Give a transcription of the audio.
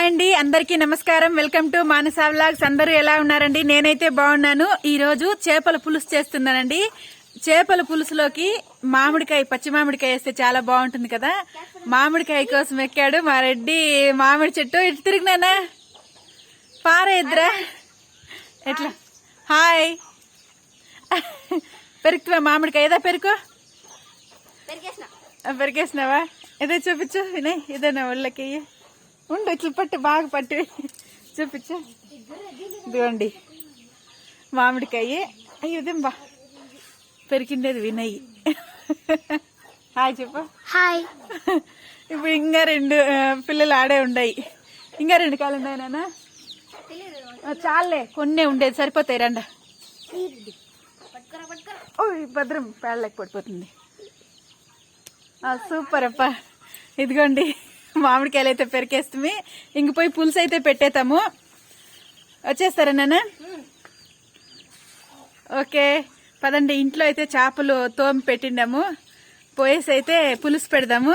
Hi అండి అందరికీ నమస్కారం. Welcome to Manasa vlogs. అందరూ ఎలా ఉన్నారండి? నేనైతే బాగున్నాను. ఈ రోజు చేపల పులుసు చేస్తున్నానండి. చేపల పులుసులోకి మామిడికాయ పచ్చి మామిడికాయ వేస్తే చాలా బాగుంటుంది కదా? మామిడికాయ కోసం ఎక్కాడు మా రెడ్డి మామిడి చెట్టు. ఇటు తిరిగినానా పారేద్రా ఎట్లా? హాయ్. పెరుకువా మామిడికాయ? ఏదా పెరుకు? పెరిగేసినావా? ఏదో చూపించు వినయ్. ఇదేనా ఒళ్ళకి ఉండు ఇట్లా పట్టు బాగా పట్టు. చూపించు. ఇదిగోండి. మామిడికాయ. అయ్యో ఇదేం బా. పెరికిండేది వినయ్. హాయ్ చెప్పు. హాయ్. ఇప్పుడు ఇంకా రెండు పిల్లలు ఆడే ఉన్నాయి ఇంకా రెండు కాలు ఉన్నాయి నాన్న. చాలే కొన్నే ఉండేది. సరిపోతాయి రండ. భద్రం పేడలేక పడిపోతుంది. సూపర్ అప్ప ఇదిగోండి. మామిడికాయలు అయితే పెరికేస్తుంది ఇంక పోయి పులుసు అయితే పెట్టేతాము వచ్చేస్తారా నాన్న? ఓకే. పదండి ఇంట్లో అయితే చేపలు తోమి పెట్టిండాము. పోయేసి అయితే పులుసు పెడదాము.